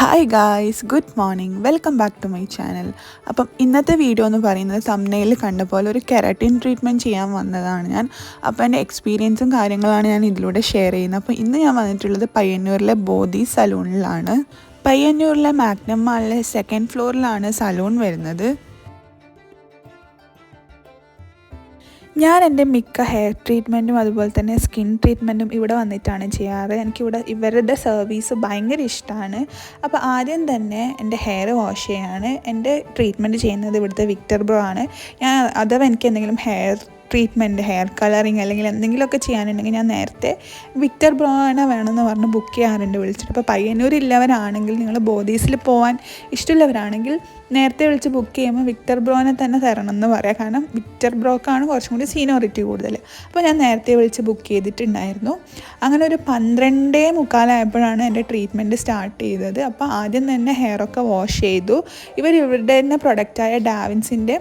Hi guys good morning welcome back to my channel അപ്പം ഇന്നത്തെ video എന്ന് പറയുന്നത് തമ്മനയിൽ കണ്ട പോലെ ഒരു കെരട്ടിൻ ട്രീറ്റ്മെന്റ് ചെയ്യാൻ വന്നതാണ് ഞാൻ. അപ്പോൾ എന്റെ എക്സ്പീരിയൻസും കാര്യങ്ങളാണ് ഞാൻ ഇതിലൂടെ ഷെയർ ചെയ്യുന്നത്. അപ്പോൾ ഇന്ന് ഞാൻ വന്നിട്ടുള്ളത് പയ്യന്നൂരിലെ ബോധി സലൂണിലാണ് പയ്യന്നൂരിലെ മാഗ്നം മാളിലെ സെക്കൻഡ് ഫ്ലോറിലാണ് സലൂൺ വരുന്നത്. ഞാൻ എന്റെ മിക്ക ഹെയർ ട്രീറ്റ്മെന്റും അതുപോലെ തന്നെ സ്കിൻ ട്രീറ്റ്മെന്റും ഇവിടെ വന്നിട്ടാണ് ചെയ്യാറ്. എനിക്കിവിടെ ഇവരുടെ സർവീസ് ഭയങ്കര ഇഷ്ടമാണ് അപ്പോൾ ആദ്യം തന്നെ എന്റെ ഹെയർ വാഷ് ചെയ്യാണ്. എന്റെ ട്രീറ്റ്മെന്റ് ചെയ്യുന്നത് ഇവിടുത്തെ വിക്ടർ ബ്രോ ആണ്. ഞാൻ അഥവാ എനിക്ക് എന്തെങ്കിലും ഹെയർ ട്രീറ്റ്മെന്റ് ഹെയർ കളറിങ് അല്ലെങ്കിൽ എന്തെങ്കിലുമൊക്കെ ചെയ്യാനുണ്ടെങ്കിൽ ഞാൻ നേരത്തെ വിക്ടർ ബ്രോണ വേണമെന്ന് പറഞ്ഞ് ബുക്ക് ചെയ്യാറുണ്ട് വിളിച്ചിട്ട്. അപ്പോൾ പയ്യന്നൂർ ഇല്ലവരാണെങ്കിൽ നിങ്ങൾ ബോഡീസിൽ പോകാൻ ഇഷ്ടമുള്ളവരാണെങ്കിൽ നേരത്തെ വിളിച്ച് ബുക്ക് ചെയ്യുമ്പോൾ വിക്ടർ ബ്രോനെ തന്നെ തരണം എന്ന് പറയാം. കാരണം വിക്ടർ ബ്രോക്കാണ് കുറച്ചും കൂടി സീനിയോറിറ്റി കൂടുതൽ. അപ്പോൾ ഞാൻ നേരത്തെ വിളിച്ച് ബുക്ക് ചെയ്തിട്ടുണ്ടായിരുന്നു. അങ്ങനെ ഒരു പന്ത്രണ്ടേ മുക്കാലായപ്പോഴാണ് എന്റെ ട്രീറ്റ്മെന്റ് സ്റ്റാർട്ട് ചെയ്തത്. അപ്പോൾ ആദ്യം തന്നെ ഹെയറൊക്കെ വാഷ് ചെയ്തു. ഇവർ ഇവരുടെ തന്നെ പ്രൊഡക്റ്റായ ഡാവിൻസിന്റെ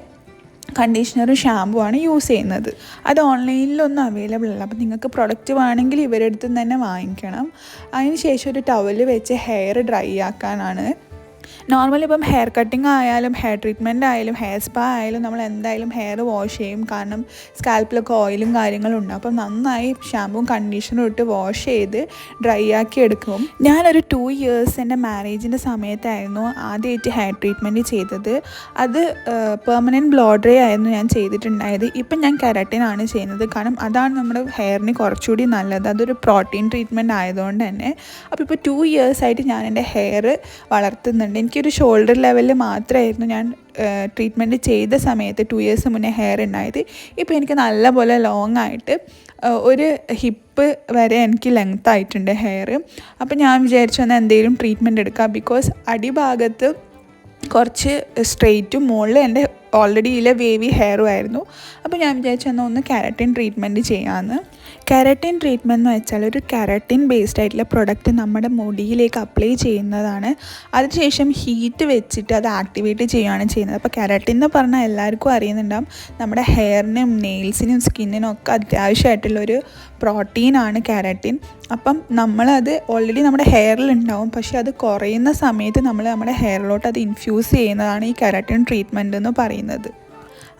കണ്ടീഷണറും ഷാമ്പു ആണ് യൂസ് ചെയ്യുന്നത്. അത് ഓൺലൈനിലൊന്നും അവൈലബിൾ അല്ല. അപ്പോൾ നിങ്ങൾക്ക് പ്രൊഡക്റ്റ് വേണമെങ്കിൽ ഇവരുടെ അടുത്ത് തന്നെ വാങ്ങിക്കണം. അതിന് ശേഷം ഒരു ടവൽ വെച്ച് ഹെയർ ഡ്രൈ ആക്കാനാണ് നോർമലി ഇപ്പം ഹെയർ കട്ടിങ് ആയാലും ഹെയർ ട്രീറ്റ്മെന്റ് ആയാലും ഹെയർ സ്പാ ആയാലും നമ്മൾ എന്തായാലും ഹെയർ വാഷ് ചെയ്യും. കാരണം സ്കാൽപ്പിലൊക്കെ ഓയിലും കാര്യങ്ങളും ഉണ്ട്. അപ്പം നന്നായി ഷാമ്പുവും കണ്ടീഷണറും ഇട്ട് വാഷ് ചെയ്ത് ഡ്രൈ ആക്കി എടുക്കും. ഞാനൊരു ടു ഇയേഴ്സ് എന്റെ മാരേജിന്റെ സമയത്തായിരുന്നു ആദ്യമായിട്ട് ഹെയർ ട്രീറ്റ്മെന്റ് ചെയ്തത്. അത് പെർമനന്റ് ബ്ലോഡ്രേ ആയിരുന്നു ഞാൻ ചെയ്തിട്ടുണ്ടായത്. ഇപ്പം ഞാൻ കരട്ടിനാണ് ചെയ്യുന്നത്. കാരണം അതാണ് നമ്മുടെ ഹെയറിന് കുറച്ചുകൂടി നല്ലത്. അതൊരു പ്രോട്ടീൻ ട്രീറ്റ്മെന്റ് ആയതുകൊണ്ട് തന്നെ. അപ്പോൾ ഇപ്പോൾ ടു ഇയേഴ്സായിട്ട് ഞാൻ എന്റെ ഹെയർ വളർത്തുന്നുണ്ട്. എനിക്കൊരു ഷോൾഡർ ലെവലിൽ മാത്രമായിരുന്നു ഞാൻ ട്രീറ്റ്മെന്റ് ചെയ്ത സമയത്ത് ടു ഇയേഴ്സ് മുന്നേ ഹെയർ ഉണ്ടായത് ഇപ്പോൾ എനിക്ക് നല്ലപോലെ ലോങ് ആയിട്ട് ഒരു ഹിപ്പ് വരെ എനിക്ക് ലെങ്ത് ആയിട്ടുണ്ട് ഹെയർ അപ്പോൾ ഞാൻ വിചാരിച്ചു എന്നാൽ എന്തെങ്കിലും ട്രീറ്റ്മെന്റ് എടുക്കാം. ബിക്കോസ് അടിഭാഗത്ത് കുറച്ച് സ്ട്രെയിറ്റും മുകളിൽ എന്റെ ഓൾറെഡി ഇല്ല വേവി ഹെയറും ആയിരുന്നു. അപ്പോൾ ഞാൻ വിചാരിച്ചു എന്നാൽ ഒന്ന് കാരറ്റിൻ ട്രീറ്റ്മെന്റ് ചെയ്യാമെന്ന് കാരറ്റിൻ ട്രീറ്റ്മെന്റ് എന്ന് വെച്ചാൽ ഒരു കാരറ്റിൻ ബേസ്ഡ് ആയിട്ടുള്ള പ്രൊഡക്റ്റ് നമ്മുടെ മുടിയിലേക്ക് അപ്ലൈ ചെയ്യുന്നതാണ്. അതിനുശേഷം ഹീറ്റ് വെച്ചിട്ട് അത് ആക്ടിവേറ്റ് ചെയ്യുകയാണ് ചെയ്യുന്നത്. അപ്പോൾ കാരറ്റിൻ എന്ന് പറഞ്ഞാൽ എല്ലാവർക്കും അറിയുന്നുണ്ടാവും. നമ്മുടെ ഹെയറിനും നെയിൽസിനും സ്കിന്നിനും ഒക്കെ അത്യാവശ്യമായിട്ടുള്ളൊരു പ്രോട്ടീനാണ് കാരറ്റിൻ അപ്പം നമ്മളത് ഓൾറെഡി നമ്മുടെ ഹെയറിൽ ഉണ്ടാവും. പക്ഷേ അത് കുറയുന്ന സമയത്ത് നമ്മൾ നമ്മുടെ ഹെയറിലോട്ട് അത് ഇൻഫ്യൂസ് ചെയ്യുന്നതാണ് ഈ കാരറ്റിൻ ട്രീറ്റ്മെന്റ് എന്ന് പറയുന്നത്.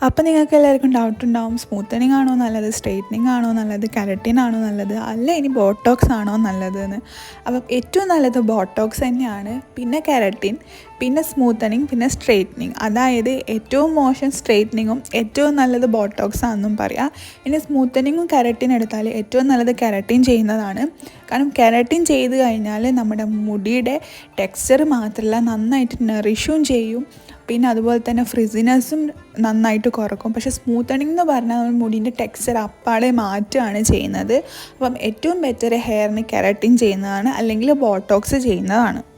അപ്പോൾ നിങ്ങൾക്ക് എല്ലാവർക്കും ഡൗട്ട് ഉണ്ടാവും സ്മൂത്തനിങ് ആണോ നല്ലത് സ്ട്രെയിറ്റനിങ് ആണോ നല്ലത് കെരട്ടിൻ ആണോ നല്ലത് അല്ല ഇനി ബോട്ടോക്സ് ആണോ നല്ലത് എന്ന് അപ്പം ഏറ്റവും നല്ലത് ബോട്ടോക്സ് തന്നെയാണ് പിന്നെ കെരട്ടിൻ പിന്നെ സ്മൂത്തനിങ് പിന്നെ സ്ട്രെയിറ്റനിങ് അതായത് ഏറ്റവും മോശം സ്ട്രെയിറ്റനിങ്ങും ഏറ്റവും നല്ലത് ബോട്ടോക്സ് ആണെന്നും പറയാം. ഇനി സ്മൂത്തനിങ്ങും കെരട്ടിൻ എടുത്താൽ ഏറ്റവും നല്ലത് കെരട്ടിൻ ചെയ്യുന്നതാണ്. കാരണം കെരട്ടിൻ ചെയ്ത് കഴിഞ്ഞാൽ നമ്മുടെ മുടിയുടെ ടെക്സ്ചർ മാത്രമല്ല നന്നായിട്ട് നറിഷും ചെയ്യും. പിന്നെ അതുപോലെ തന്നെ ഫ്രിസിനെസ്സും നന്നായിട്ട് കുറക്കും. പക്ഷേ സ്മൂത്തണിങ് എന്ന് പറഞ്ഞാൽ നമ്മൾ മുടിന്റെ ടെക്സ്ചർ അപ്പാടെ മാറ്റുകയാണ് ചെയ്യുന്നത്. അപ്പം ഏറ്റവും ബെറ്റർ ഹെയറിന് കെരട്ടിൻ ചെയ്യുന്നതാണ് അല്ലെങ്കിൽ ബോട്ടോക്സ് ചെയ്യുന്നതാണ്.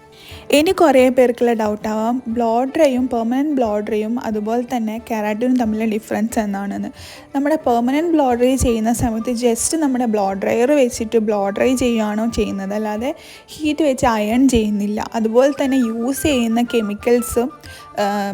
ഇനി കുറേ പേർക്കുള്ള ഡൗട്ടാവാം ബ്ലോഡ്രയും പെർമനന്റ് ബ്ലോഡ്രയും അതുപോലെ തന്നെ കെരാറ്റിനും തമ്മിലുള്ള ഡിഫറൻസ് എന്താണെന്ന്. നമ്മുടെ പെർമനന്റ് ബ്ലോഡറി ചെയ്യുന്ന സമയത്ത് ജസ്റ്റ് നമ്മുടെ ബ്ലോഡ്രയർ വെച്ചിട്ട് ബ്ലോഡറി ചെയ്യുകയാണോ ചെയ്യുന്നത്. അല്ലാതെ ഹീറ്റ് വെച്ച് അയൺ ചെയ്യുന്നില്ല. അതുപോലെ തന്നെ യൂസ് ചെയ്യുന്ന കെമിക്കൽസും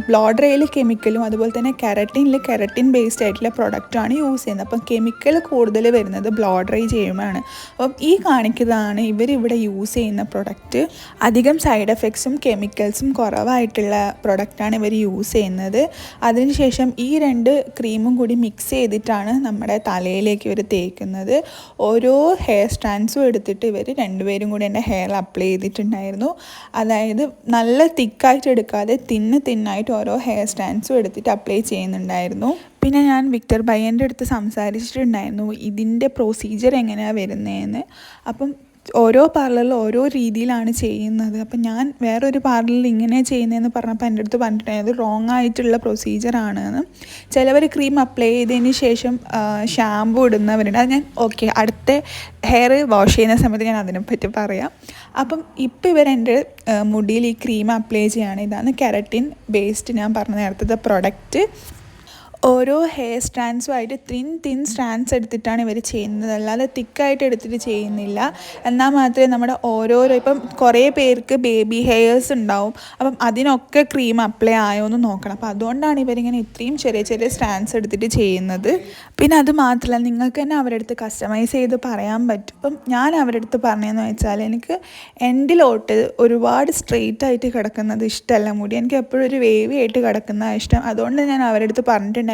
ബ്ലോഡറയിൽ കെമിക്കലും അതുപോലെ തന്നെ കെരട്ടിനിൽ കെരട്ടിൻ ബേസ്ഡ് ആയിട്ടുള്ള പ്രൊഡക്റ്റാണ് യൂസ് ചെയ്യുന്നത്. അപ്പം കെമിക്കൽ കൂടുതൽ വരുന്നത് ബ്ലോഡറി ചെയ്യുമ്പോഴാണ്. അപ്പം ഈ കാണിക്കുന്നതാണ് ഇവരിവിടെ യൂസ് ചെയ്യുന്ന പ്രൊഡക്റ്റ് അധികം സൈഡ് എഫക്ട്സും കെമിക്കൽസും കുറവായിട്ടുള്ള പ്രൊഡക്റ്റാണ് ഇവർ യൂസ് ചെയ്യുന്നത്. അതിനുശേഷം ഈ രണ്ട് ക്രീമും കൂടി മിക്സ് ചെയ്തിട്ടാണ് നമ്മുടെ തലയിലേക്ക് ഇവർ തേക്കുന്നത്. ഓരോ ഹെയർ സ്റ്റാൻഡ്സും എടുത്തിട്ട് ഇവർ രണ്ടുപേരും കൂടി എന്റെ ഹെയർ അപ്ലൈ ചെയ്തിട്ടുണ്ടായിരുന്നു. അതായത് നല്ല തിക്കായിട്ട് എടുക്കാതെ തിന്ന് തിന്നായിട്ട് ഓരോ ഹെയർ സ്റ്റാൻഡ്സും എടുത്തിട്ട് അപ്ലൈ ചെയ്യുന്നുണ്ടായിരുന്നു. പിന്നെ ഞാൻ വിക്ടർ ബയ്യന്റെ അടുത്ത് സംസാരിച്ചിട്ടുണ്ടായിരുന്നു ഇതിന്റെ പ്രൊസീജിയർ എങ്ങനെയാണ് വരുന്നതെന്ന് അപ്പം ഓരോ പാർലറിൽ ഓരോ രീതിയിലാണ് ചെയ്യുന്നത്. അപ്പം ഞാൻ വേറൊരു പാർലറിൽ ഇങ്ങനെ ചെയ്യുന്നതെന്ന് പറഞ്ഞപ്പോൾ എന്റെ അടുത്ത് പറഞ്ഞിട്ടുണ്ടായത് റോങ് ആയിട്ടുള്ള പ്രൊസീജിയറാണ് ആണെന്ന് ചിലവർ ക്രീം അപ്ലൈ ചെയ്തതിന് ശേഷം ഷാമ്പു ഇടുന്നവരുണ്ട്. അത് ഞാൻ ഓക്കെ അടുത്ത ഹെയർ വാഷ് ചെയ്യുന്ന സമയത്ത് ഞാൻ അതിനെപ്പറ്റി പറയാം. അപ്പം ഇപ്പോൾ ഇവരെന്റെ മുടിയിൽ ഈ ക്രീം അപ്ലൈ ചെയ്യുകയാണ് ഇതാണ് കെരട്ടിൻ ബേസ്ഡ് ഞാൻ പറഞ്ഞ നേരത്തെ പ്രൊഡക്റ്റ് ഓരോ ഹെയർ സ്ട്രാൻഡ്സുമായിട്ട് തിൻ തിൻ സ്റ്റാൻഡ്സ് എടുത്തിട്ടാണ് ഇവർ ചെയ്യുന്നത്. അല്ലാതെ തിക്കായിട്ട് എടുത്തിട്ട് ചെയ്യുന്നില്ല. എന്നാൽ മാത്രമേ നമ്മുടെ ഓരോരോ ഇപ്പം കുറേ പേർക്ക് ബേബി ഹെയർസ് ഉണ്ടാവും. അപ്പം അതിനൊക്കെ ക്രീം അപ്ലൈ ആയോ എന്ന് നോക്കണം. അപ്പം അതുകൊണ്ടാണ് ഇവരിങ്ങനെ ഇത്രയും ചെറിയ ചെറിയ സ്റ്റാൻഡ്സ് എടുത്തിട്ട് ചെയ്യുന്നത്. പിന്നെ അത് മാത്രമല്ല നിങ്ങൾക്ക് തന്നെ അവരുടെ അടുത്ത് കസ്റ്റമൈസ് ചെയ്ത് പറയാൻ പറ്റും. ഇപ്പം ഞാൻ അവരുടെ അടുത്ത് പറഞ്ഞതെന്ന് വെച്ചാൽ എനിക്ക് എൻഡിലോട്ട് ഒരുപാട് സ്ട്രെയിറ്റ് ആയിട്ട് കിടക്കുന്നത് ഇഷ്ടമല്ല. മുടി എനിക്ക് എപ്പോഴും ഒരു വേവി ആയിട്ട് കിടക്കുന്ന ഇഷ്ടം. അതുകൊണ്ട് ഞാൻ അവരുടെ അടുത്ത് പറഞ്ഞിട്ടുണ്ടായിരുന്നു.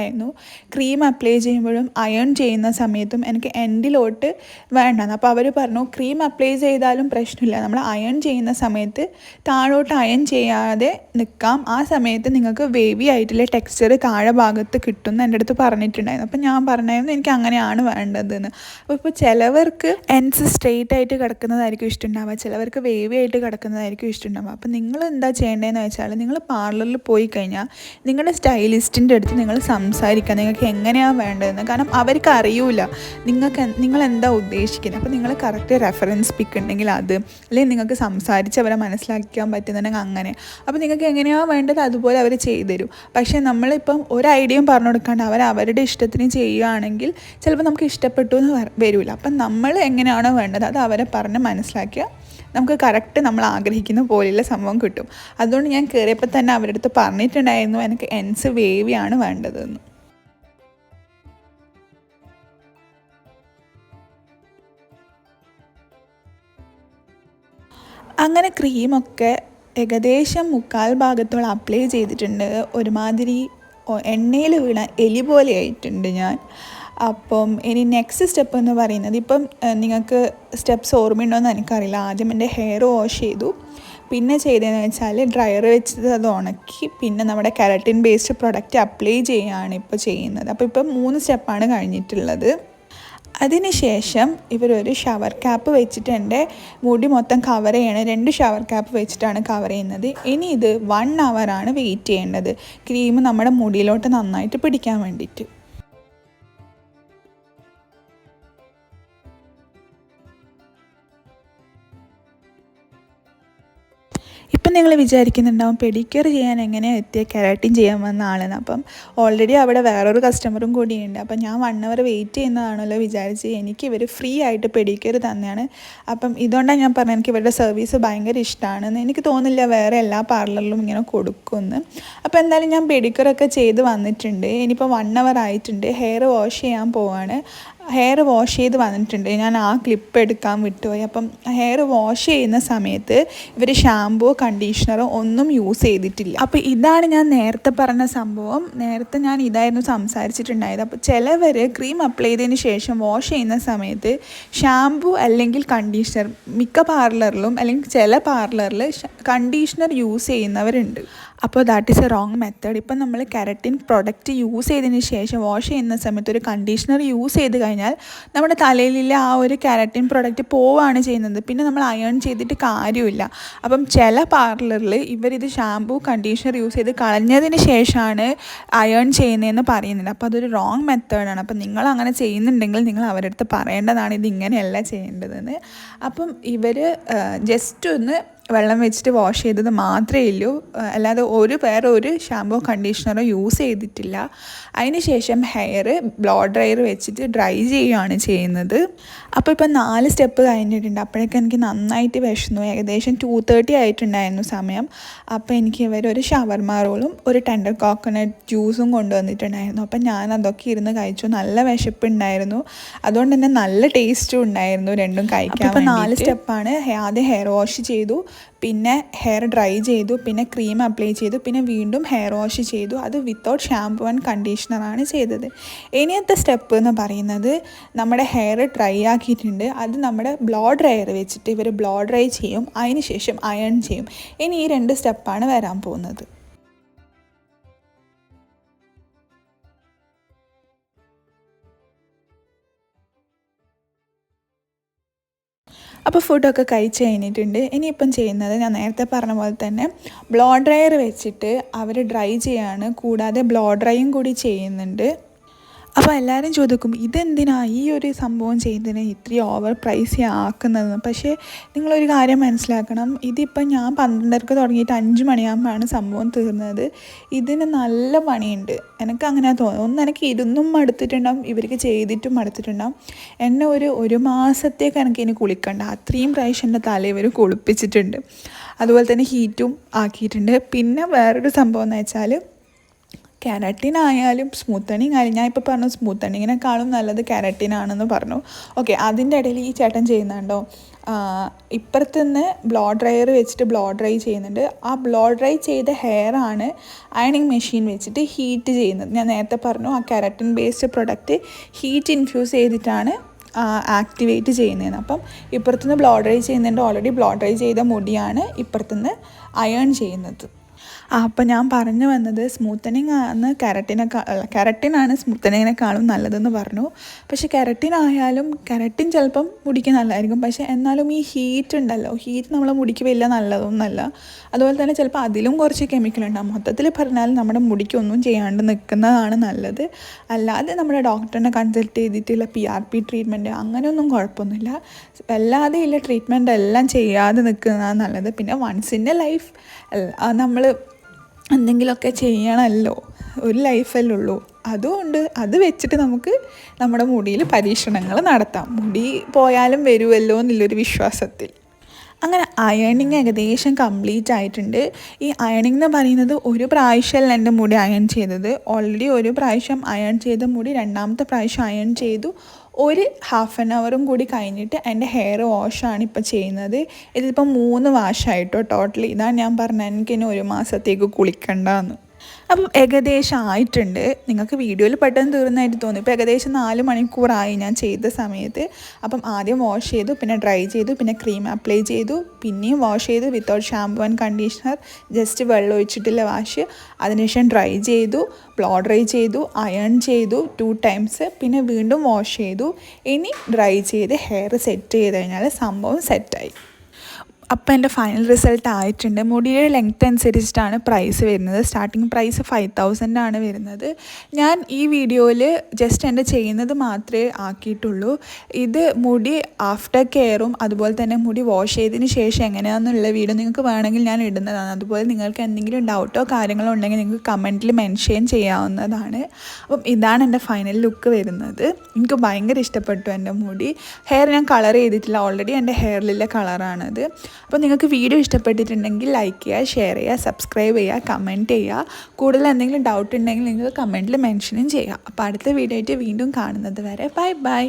ക്രീം അപ്ലൈ ചെയ്യുമ്പോഴും അയൺ ചെയ്യുന്ന സമയത്തും എനിക്ക് എൻഡിലോട്ട് വേണ്ടെന്ന്. അപ്പോൾ അവർ പറഞ്ഞു ക്രീം അപ്ലൈ ചെയ്താലും പ്രശ്നമില്ല. നമ്മൾ അയൺ ചെയ്യുന്ന സമയത്ത് താഴോട്ട് അയൺ ചെയ്യാതെ നിൽക്കാം. ആ സമയത്ത് നിങ്ങൾക്ക് വേവി ആയിട്ടുള്ള ടെക്സ്ചർ താഴെ ഭാഗത്ത് കിട്ടും എന്ന് എന്റെ അടുത്ത് പറഞ്ഞിട്ടുണ്ടായിരുന്നു. അപ്പോൾ ഞാൻ പറഞ്ഞായിരുന്നു എനിക്ക് അങ്ങനെയാണ് വേണ്ടതെന്ന്. അപ്പോൾ ഇപ്പോൾ ചിലവർക്ക് എൻസ് സ്ട്രെയിറ്റ് ആയിട്ട് കിടക്കുന്നതായിരിക്കും ഇഷ്ടമുണ്ടാവുക. ചിലവർക്ക് വേവി ആയിട്ട് കിടക്കുന്നതായിരിക്കും ഇഷ്ടമുണ്ടാവുക. അപ്പോൾ നിങ്ങൾ എന്താ ചെയ്യേണ്ടതെന്ന് വെച്ചാൽ നിങ്ങൾ പാർലറിൽ പോയി കഴിഞ്ഞാൽ നിങ്ങളുടെ സ്റ്റൈലിസ്റ്റിന്റെ അടുത്ത് നിങ്ങൾ സംസാരിക്കുക നിങ്ങൾക്ക് എങ്ങനെയാണ് വേണ്ടതെന്ന്. കാരണം അവർക്ക് അറിയൂല നിങ്ങൾക്ക് നിങ്ങൾ എന്താ ഉദ്ദേശിക്കുന്നത്? അപ്പോൾ നിങ്ങൾ കറക്റ്റ് റെഫറൻസ് പിക്ക് ഉണ്ടെങ്കിൽ അത് അല്ലെങ്കിൽ നിങ്ങൾക്ക് സംസാരിച്ച് അവരെ മനസ്സിലാക്കാൻ പറ്റുന്നുണ്ടെങ്കിൽ അങ്ങനെ. അപ്പോൾ നിങ്ങൾക്ക് എങ്ങനെയാണ് വേണ്ടത് അതുപോലെ അവർ ചെയ്തുതരും. പക്ഷേ നമ്മളിപ്പം ഒരു ഐഡിയയും പറഞ്ഞു കൊടുക്കാണ്ട് അവർ അവരുടെ ഇഷ്ടത്തിന് ചെയ്യുകയാണെങ്കിൽ ചിലപ്പോൾ നമുക്ക് ഇഷ്ടപ്പെട്ടു എന്ന് വരില്ല അപ്പം നമ്മൾ എങ്ങനെയാണോ വേണ്ടത് അത് അവരെ പറഞ്ഞ് മനസ്സിലാക്കിയാൽ നമുക്ക് കറക്റ്റ് നമ്മൾ ആഗ്രഹിക്കുന്ന പോലെയുള്ള സംഭവം കിട്ടും. അതുകൊണ്ട് ഞാൻ കയറിയപ്പോൾ തന്നെ അവരുടെ അടുത്ത് പറഞ്ഞിട്ടുണ്ടായിരുന്നു എനിക്ക് എൻസ് വേവിയാണ് വേണ്ടതെന്ന്. അങ്ങനെ ക്രീമൊക്കെ ഏകദേശം മുക്കാൽ ഭാഗത്തോളം അപ്ലൈ ചെയ്തിട്ടുണ്ട്. ഒരുമാതിരി എണ്ണയിൽ വീണ എലി പോലെ ആയിട്ടുണ്ട് ഞാൻ. അപ്പം ഇനി നെക്സ്റ്റ് സ്റ്റെപ്പ് എന്ന് പറയുന്നത് ഇപ്പം നിങ്ങൾക്ക് സ്റ്റെപ്സ് ഓർമ്മയുണ്ടോ എന്ന് എനിക്കറിയില്ല. ആദ്യം എന്റെ ഹെയർ വാഷ് ചെയ്തു. പിന്നെ ചെയ്തതെന്ന് വെച്ചാൽ ഡ്രയർ വെച്ചത് അത് ഉണക്കി പിന്നെ നമ്മുടെ കെരട്ടിൻ ബേസ്ഡ് പ്രൊഡക്റ്റ് അപ്ലൈ ചെയ്യുകയാണ് ഇപ്പോൾ ചെയ്യുന്നത്. അപ്പോൾ ഇപ്പം മൂന്ന് സ്റ്റെപ്പാണ് കഴിഞ്ഞിട്ടുള്ളത്. അതിനുശേഷം ഇവരൊരു ഷവർ ക്യാപ്പ് വെച്ചിട്ട് എന്റെ മുടി മൊത്തം കവർ ചെയ്യണം രണ്ട് ഷവർ ക്യാപ്പ് വെച്ചിട്ടാണ് കവർ ചെയ്യുന്നത്. ഇനി ഇത് വൺ അവറാണ് വെയിറ്റ് ചെയ്യേണ്ടത്. ക്രീം നമ്മുടെ മുടിയിലോട്ട് നന്നായിട്ട് പിടിക്കാൻ വേണ്ടിയിട്ട്. ഇപ്പം നിങ്ങൾ വിചാരിക്കുന്നുണ്ടാവും പെഡിക്യൂർ ചെയ്യാൻ എങ്ങനെയാണ് എത്തിയ? കെരാട്ടിൻ ചെയ്യാൻ വന്ന ആളെന്ന്. അപ്പം ഓൾറെഡി അവിടെ വേറൊരു കസ്റ്റമറും കൂടിയുണ്ട്. അപ്പം ഞാൻ വൺ അവർ വെയിറ്റ് ചെയ്യുന്നതാണല്ലോ വിചാരിച്ച്. എനിക്ക് ഇവർ ഫ്രീ ആയിട്ട് പെഡിക്യൂർ തന്നെയാണ്. അപ്പം ഇതുകൊണ്ടാണ് ഞാൻ പറഞ്ഞത് എനിക്ക് ഇവരുടെ സർവീസ് ഭയങ്കര ഇഷ്ടമാണെന്ന് എനിക്ക് തോന്നില്ല വേറെ എല്ലാ പാർലറിലും ഇങ്ങനെ കൊടുക്കുമെന്ന്. അപ്പോൾ എന്തായാലും ഞാൻ പെഡിക്യൂറൊക്കെ ചെയ്ത് വന്നിട്ടുണ്ട്. ഇനിയിപ്പോൾ വൺ അവർ ആയിട്ടുണ്ട്. ഹെയർ വാഷ് ചെയ്യാൻ പോവാണ്. ഹെയർ വാഷ് ചെയ്ത് വന്നിട്ടുണ്ട്. ഞാൻ ആ ക്ലിപ്പ് എടുക്കാൻ വിട്ടുപോയി. അപ്പം ഹെയർ വാഷ് ചെയ്യുന്ന സമയത്ത് ഇവർ ഷാമ്പൂ കണ്ടീഷണറോ ഒന്നും യൂസ് ചെയ്തിട്ടില്ല. അപ്പോൾ ഇതാണ് ഞാൻ നേരത്തെ പറഞ്ഞ സംഭവം. നേരത്തെ ഞാൻ ഇതായിരുന്നു സംസാരിച്ചിട്ടുണ്ടായത്. അപ്പോൾ ചിലവർ ക്രീം അപ്ലൈ ചെയ്തതിന് ശേഷം വാഷ് ചെയ്യുന്ന സമയത്ത് ഷാമ്പൂ അല്ലെങ്കിൽ കണ്ടീഷണർ മിക്ക പാർലറിലും അല്ലെങ്കിൽ ചില പാർലറിൽ കണ്ടീഷണർ യൂസ് ചെയ്യുന്നവരുണ്ട്. അപ്പോൾ that is a wrong method ഇപ്പം നമ്മൾ കെരട്ടിൻ പ്രൊഡക്റ്റ് യൂസ് ചെയ്തതിന് ശേഷം വാഷ് ചെയ്യുന്ന സമയത്ത് ഒരു കണ്ടീഷണർ യൂസ് ചെയ്ത് കഴിഞ്ഞാൽ നമ്മുടെ തലയിലെ ആ ഒരു കെരട്ടിൻ പ്രൊഡക്റ്റ് പോവാണ് ചെയ്യുന്നത്. പിന്നെ നമ്മൾ അയേൺ ചെയ്തിട്ട് കാര്യമില്ല. അപ്പം ചില പാർലറിൽ ഇവരിത് ഷാമ്പൂ കണ്ടീഷണർ യൂസ് ചെയ്ത് കളഞ്ഞതിന് ശേഷമാണ് അയേൺ ചെയ്യുന്നതെന്ന് പറയുന്നുണ്ട് അപ്പോൾ അതൊരു റോങ് മെത്തേഡാണ് അപ്പം നിങ്ങൾ അങ്ങനെ ചെയ്യുന്നുണ്ടെങ്കിൽ നിങ്ങൾ അവരുടെ അടുത്ത് പറയേണ്ടതാണ് ഇത് ഇങ്ങനെയല്ല ചെയ്യേണ്ടതെന്ന്. അപ്പം ഇവർ ജസ്റ്റ് ഒന്ന് വെള്ളം വെച്ചിട്ട് വാഷ് ചെയ്തത് മാത്രമേ ഉള്ളൂ അല്ലാതെ ഒരു വേറെ ഒരു ഷാമ്പോ കണ്ടീഷണറോ യൂസ് ചെയ്തിട്ടില്ല. അതിനുശേഷം ഹെയർ ബ്ലോ ഡ്രയർ വെച്ചിട്ട് ഡ്രൈ ചെയ്യുകയാണ് ചെയ്യുന്നത്. അപ്പോൾ ഇപ്പം നാല് സ്റ്റെപ്പ് കഴിഞ്ഞിട്ടുണ്ട്. അപ്പോഴേക്കും എനിക്ക് നന്നായിട്ട് വിഷന്നു ഏകദേശം ടു തേർട്ടി ആയിട്ടുണ്ടായിരുന്നു സമയം. അപ്പോൾ എനിക്ക് ഇവർ ഒരു ഷവർമ റോളും ഒരു ടെൻഡർ കോക്കനട്ട് ജ്യൂസും കൊണ്ടുവന്നിട്ടുണ്ടായിരുന്നു. അപ്പം ഞാൻ അതൊക്കെ ഇരുന്ന് കഴിച്ചു. നല്ല വിശപ്പ് ഉണ്ടായിരുന്നു അതുകൊണ്ട് തന്നെ നല്ല ടേസ്റ്റും ഉണ്ടായിരുന്നു രണ്ടും കഴിക്കാൻ അപ്പോൾ നാല് സ്റ്റെപ്പാണ് ആദ്യം ഹെയർ വാഷ് ചെയ്തു. പിന്നെ ഹെയർ ഡ്രൈ ചെയ്തു പിന്നെ ക്രീം അപ്ലൈ ചെയ്തു പിന്നെ വീണ്ടും ഹെയർ വാഷ് ചെയ്തു. അത് വിത്തൗട്ട് ഷാമ്പു ആൻഡ് കണ്ടീഷണറാണ് ചെയ്തത്. ഇനിയത്തെ സ്റ്റെപ്പ് എന്ന് പറയുന്നത് നമ്മുടെ ഹെയർ ഡ്രൈ ആക്കിയിട്ടുണ്ട്. അത് നമ്മുടെ ബ്ലോ ഡ്രയർ വെച്ചിട്ട് ഇവർ ബ്ലോ ഡ്രൈ ചെയ്യും. അതിനുശേഷം അയൺ ചെയ്യും. ഇനി ഈ രണ്ട് സ്റ്റെപ്പാണ് വരാൻ പോകുന്നത്. അപ്പോൾ ഫുഡൊക്കെ കഴിച്ച് കഴിഞ്ഞിട്ടുണ്ട്. ഇനിയിപ്പം ചെയ്യുന്നത് ഞാൻ നേരത്തെ പറഞ്ഞ പോലെ തന്നെ ബ്ലോ ഡ്രയർ വെച്ചിട്ട് അവർ ഡ്രൈ ചെയ്യാണ്. കൂടാതെ ബ്ലോ ഡ്രൈയും കൂടി ചെയ്യുന്നുണ്ട്. അപ്പോൾ എല്ലാവരും ചോദിക്കും ഇതെന്തിനാ ഈ ഒരു സംഭവം ചെയ്തതിന് ഇത്രയും ഓവർ പ്രൈസ് ആക്കുന്നത് പക്ഷേ നിങ്ങളൊരു കാര്യം മനസ്സിലാക്കണം. ഇതിപ്പം ഞാൻ പന്ത്രണ്ടരക്ക് തുടങ്ങിയിട്ട് അഞ്ച് മണിയാകുമ്പോഴാണ് സംഭവം തീർന്നത്. ഇതിന് നല്ല പണിയുണ്ട്. എനിക്ക് അങ്ങനെ തോന്നുന്നു ഒന്ന് എനിക്ക് ഇരുന്നും മടുത്തിട്ടുണ്ടാവും ഇവർക്ക് ചെയ്തിട്ടും മടുത്തിട്ടുണ്ടാവും. എന്നെ ഒരു ഒരു മാസത്തേക്ക് എനിക്ക് ഇനി കുളിക്കണ്ട. അത്രയും പ്രാവശ്യം എന്റെ തല ഇവർ കുളിപ്പിച്ചിട്ടുണ്ട്. അതുപോലെ തന്നെ ഹീറ്റും ആക്കിയിട്ടുണ്ട്. പിന്നെ വേറൊരു സംഭവം എന്ന് വെച്ചാൽ കെരാട്ടിൻ ആയാലും സ്മൂത്തണിങ് ആയാലും ഞാൻ ഇപ്പോൾ പറഞ്ഞു സ്മൂത്തണിങ്ങിനെക്കാളും നല്ലത് കെരാട്ടിൻ ആണെന്ന് പറഞ്ഞു. ഓക്കെ അതിന്റെ ഇടയിൽ ഈ ചേട്ടൻ ചെയ്യുന്നുണ്ടോ? ഇപ്പുറത്തുനിന്ന് ബ്ലോ ഡ്രയർ വെച്ചിട്ട് ബ്ലോ ഡ്രൈ ചെയ്യുന്നുണ്ട്. ആ ബ്ലോ ഡ്രൈ ചെയ്ത ഹെയർ ആണ് അയണിങ് മെഷീൻ വെച്ചിട്ട് ഹീറ്റ് ചെയ്യുന്നത്. ഞാൻ നേരത്തെ പറഞ്ഞു ആ keratin based product heat infuse ചെയ്തിട്ടാണ് ആക്ടിവേറ്റ് ചെയ്യുന്നതെന്ന്. അപ്പം ഇപ്പുറത്തുനിന്ന് ബ്ലോ ഡ്രൈ ചെയ്യുന്നുണ്ട്. ഓൾറെഡി ബ്ലോ ഡ്രൈ ചെയ്ത മുടിയാണ് ഇപ്പുറത്തുനിന്ന് അയേൺ ചെയ്യുന്നത്. ആ അപ്പം ഞാൻ പറഞ്ഞു വന്നത് സ്മൂത്തനിങ് ആണ് കെരട്ടിനേക്കാൾ അല്ല കെരട്ടിനാണ് സ്മൂത്തനിങ്ങിനെക്കാളും നല്ലതെന്ന് പറഞ്ഞു. പക്ഷെ കെരട്ടിനായാലും കെരട്ടിൻ ചിലപ്പം മുടിക്ക് നല്ലതായിരിക്കും. പക്ഷേ എന്നാലും ഈ ഹീറ്റ് ഉണ്ടല്ലോ ഹീറ്റ് നമ്മളെ മുടിക്ക് വലിയ നല്ലതൊന്നുമല്ല. അതുപോലെ തന്നെ ചിലപ്പോൾ അതിലും കുറച്ച് കെമിക്കൽ ഉണ്ടാകും മൊത്തത്തിൽ പറഞ്ഞാൽ നമ്മുടെ മുടിക്കൊന്നും ചെയ്യാണ്ട് നിൽക്കുന്നതാണ് നല്ലത്. അല്ലാതെ നമ്മുടെ ഡോക്ടറിനെ കൺസൾട്ട് ചെയ്തിട്ടുള്ള പി ആർ പി ട്രീറ്റ്മെന്റ് അങ്ങനെയൊന്നും കുഴപ്പമൊന്നുമില്ല. ഉള്ള ട്രീറ്റ്മെന്റ് എല്ലാം ചെയ്യാതെ നിൽക്കുന്നതാണ് നല്ലത്. പിന്നെ വൺസ് ഇൻ എ ലൈഫ് നമ്മൾ എന്തെങ്കിലുമൊക്കെ ചെയ്യണമല്ലോ. ഒരു ലൈഫല്ലേ ഉള്ളൂ. അതുകൊണ്ട് അത് വെച്ചിട്ട് നമുക്ക് നമ്മുടെ മുടിയിൽ പരീക്ഷണങ്ങൾ നടത്താം. മുടി പോയാലും വരുമല്ലോ എന്നുള്ളൊരു വിശ്വാസത്തിൽ. അങ്ങനെ അയണിങ് ഏകദേശം കംപ്ലീറ്റ് ആയിട്ടുണ്ട്. ഈ അയണിങ് എന്ന് പറയുന്നത് ഒരു പ്രാവശ്യമല്ല എന്റെ മുടി അയൺ ചെയ്തത്. ഓൾറെഡി ഒരു പ്രാവശ്യം അയൺ ചെയ്ത മുടി രണ്ടാമത്തെ പ്രാവശ്യം അയൺ ചെയ്തു. ഒരു ഹാഫ് ആൻ അവറും കൂടി കഴിഞ്ഞിട്ട് എന്റെ ഹെയർ വാഷാണ് ഇപ്പോൾ ചെയ്യുന്നത്. ഇതിപ്പോൾ മൂന്ന് വാഷായിട്ടോ ടോട്ടലി ഇതാണ് ഞാൻ പറഞ്ഞത് എനിക്കിനി ഒരു മാസത്തേക്ക് കുളിക്കണ്ടെന്ന്. അപ്പം ഏകദേശം ആയിട്ടുണ്ട്. നിങ്ങൾക്ക് വീഡിയോയിൽ പെട്ടെന്ന് തീർന്നതായിട്ട് തോന്നി. ഇപ്പോൾ ഏകദേശം നാല് മണിക്കൂറായി ഞാൻ ചെയ്ത സമയത്ത്. അപ്പം ആദ്യം വാഷ് ചെയ്തു പിന്നെ ഡ്രൈ ചെയ്തു പിന്നെ ക്രീം അപ്ലൈ ചെയ്തു പിന്നെയും വാഷ് ചെയ്തു without shampoo and conditioner just വെള്ളം ഒഴിച്ചിട്ടില്ല വാഷ് അതിനുശേഷം ഡ്രൈ ചെയ്തു ബ്ലോ ഡ്രൈ ചെയ്തു അയൺ ചെയ്തു ടു ടൈംസ് പിന്നെ വീണ്ടും വാഷ് ചെയ്തു. ഇനി ഡ്രൈ ചെയ്ത് ഹെയർ സെറ്റ് ചെയ്ത് കഴിഞ്ഞാൽ സംഭവം സെറ്റായി അപ്പോൾ എന്റെ ഫൈനൽ റിസൾട്ട് ആയിട്ടുണ്ട്. മുടിയുടെ ലെങ്ത് അനുസരിച്ചിട്ടാണ് പ്രൈസ് വരുന്നത്. സ്റ്റാർട്ടിങ് പ്രൈസ് ഫൈവ് ആണ് വരുന്നത്. ഞാൻ ഈ വീഡിയോയിൽ ജസ്റ്റ് എന്റെ ചെയ്യുന്നത് മാത്രമേ ആക്കിയിട്ടുള്ളൂ. ഇത് മുടി ആഫ്റ്റർ കെയറും അതുപോലെ തന്നെ മുടി വാഷ് ചെയ്തതിന് ശേഷം എങ്ങനെയാണെന്നുള്ള വീഡിയോ നിങ്ങൾക്ക് വേണമെങ്കിൽ ഞാൻ ഇടുന്നതാണ്. അതുപോലെ നിങ്ങൾക്ക് എന്തെങ്കിലും ഡൗട്ടോ കാര്യങ്ങളോ ഉണ്ടെങ്കിൽ നിങ്ങൾക്ക് കമന്റിൽ മെൻഷൻ ചെയ്യാവുന്നതാണ്. അപ്പം ഇതാണ് എന്റെ ഫൈനൽ ലുക്ക് വരുന്നത്. എനിക്ക് ഭയങ്കര ഇഷ്ടപ്പെട്ടു എന്റെ മുടി. ഹെയർ ഞാൻ കളർ ചെയ്തിട്ടില്ല. ഓൾറെഡി എന്റെ ഹെയറിലെ കളറാണത് അപ്പോൾ നിങ്ങൾക്ക് വീഡിയോ ഇഷ്ടപ്പെട്ടിട്ടുണ്ടെങ്കിൽ ലൈക്ക് ചെയ്യുക ഷെയർ ചെയ്യുക സബ്സ്ക്രൈബ് ചെയ്യുക കമന്റ് ചെയ്യുക. കൂടുതൽ എന്തെങ്കിലും ഡൗട്ട് ഉണ്ടെങ്കിൽ നിങ്ങൾ കമന്റിൽ മെൻഷനും ചെയ്യുക അപ്പോൾ അടുത്ത വീഡിയോ ആയിട്ട് വീണ്ടും കാണുന്നത് വരെ ബൈ ബൈ